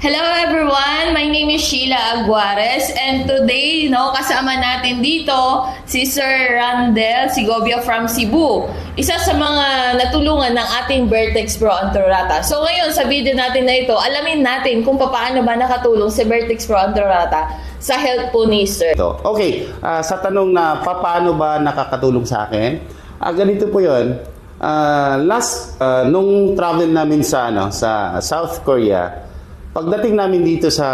Hello everyone! My name is Sheila Aguares and today, no, kasama natin dito si Sir Randel Sigobia from Cebu. Isa sa mga natulungan ng ating Vertex Pro Antorata. So ngayon, sa video natin na ito, alamin natin kung paano ba nakatulong si Vertex Pro Antorata sa health po ni Sir. Okay, ah, sa tanong na paano ba nakakatulong sa akin, ah, ganito po yun. Ah, last, ah, nung travel namin sa, ano, sa South Korea, pagdating namin dito sa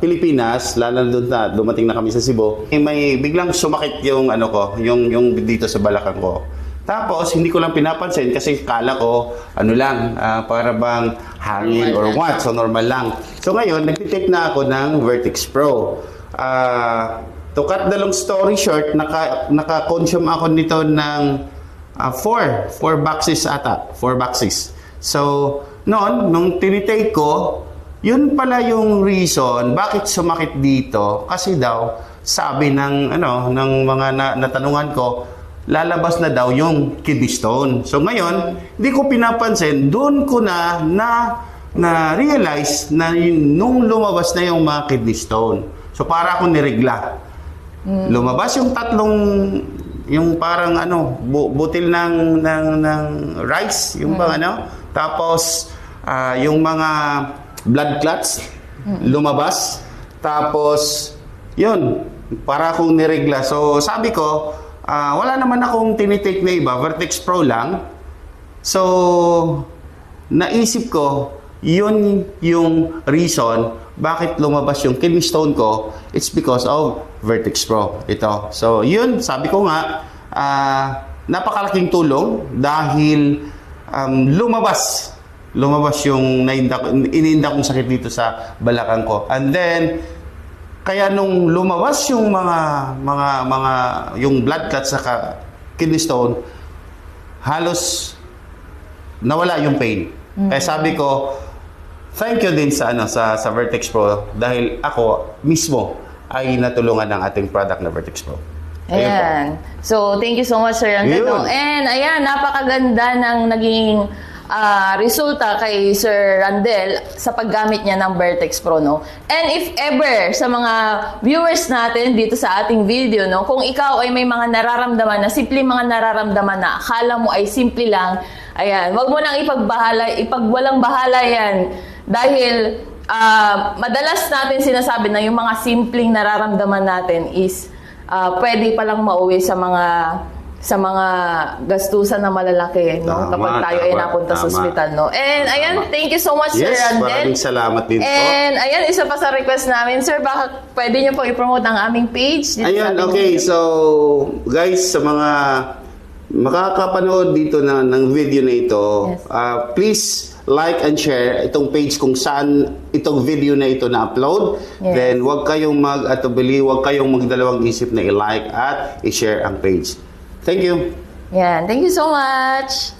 Pilipinas, lalo na doon na dumating na kami sa Cebu, eh, may biglang sumakit yung ano ko, yung yung dito sa balakang ko. Tapos hindi ko lang pinapansin kasi kala ko ano lang ah, para bang hangin or what, so normal lang. So ngayon nagtitake na ako ng Vertex Pro. Ah, to cut the long story short, naka naka-consume ako nito ng ah, four, four boxes ata, four boxes. So, noon, nung tinitake ko, yun pala yung reason bakit sumakit dito kasi daw sabi ng ano ng mga na, natanungan ko lalabas na daw yung kidney stone. So ngayon, hindi ko pinapansin, doon ko na na na realize na yun, nung lumabas na yung mga kidney stone. So para akong niregla. Lumabas yung tatlong yung parang ano, bu- butil ng ng ng rice, yung bang ano. Tapos ah, yung mga blood clots lumabas. Tapos yun, para akong niregla. So sabi ko, ah, wala naman akong tinitake na iba, Vertex Pro lang. So naisip ko, yun yung reason bakit lumabas yung kidney stone ko. It's because of Vertex Pro. Ito. So, yun, sabi ko nga, ah, napakalaking tulong dahil um, lumabas lumabas yung nainda, ininda kong sakit dito sa balakang ko. And then, kaya nung lumabas yung mga mga mga yung blood clot sa kidney stone, halos nawala yung pain. Kaya sabi ko, thank you din sa ano sa sa Vertex Pro dahil ako mismo ay natulungan ng ating product na Vertex Pro. Ayan. So, thank you so much, Sir. Yun. no? And, ayan, napakaganda ng naging ah, resulta kay Sir Randel sa paggamit niya ng Vertex Pro, no? And if ever, sa mga viewers natin dito sa ating video, no? Kung ikaw ay may mga nararamdaman na, simple mga nararamdaman na akala mo ay simple lang, ayan, wag mo nang ipagbahala, ipagwalang bahala yan. Dahil, ah, madalas natin sinasabi na yung mga simpleng nararamdaman natin is ah, pwede palang mauwi sa mga sa mga gastusan na malalaki no Tama, kapag tayo ay tama, napunta sa ospital no and ayan thank you so much Sir Yes, Randel maraming salamat din po. and ayan isa pa sa request namin sir baka pwede niyo po i-promote ang aming page dito ating okay. video. So, guys, sa mga makakapanood dito na, ng video na ito, Yes. ah, please like and share itong page kung saan itong video na ito na-upload. Yes. Then, huwag kayong mag-atubili, huwag kayong magdalawang isip na i-like at i-share ang page. Thank you. yan thank you so much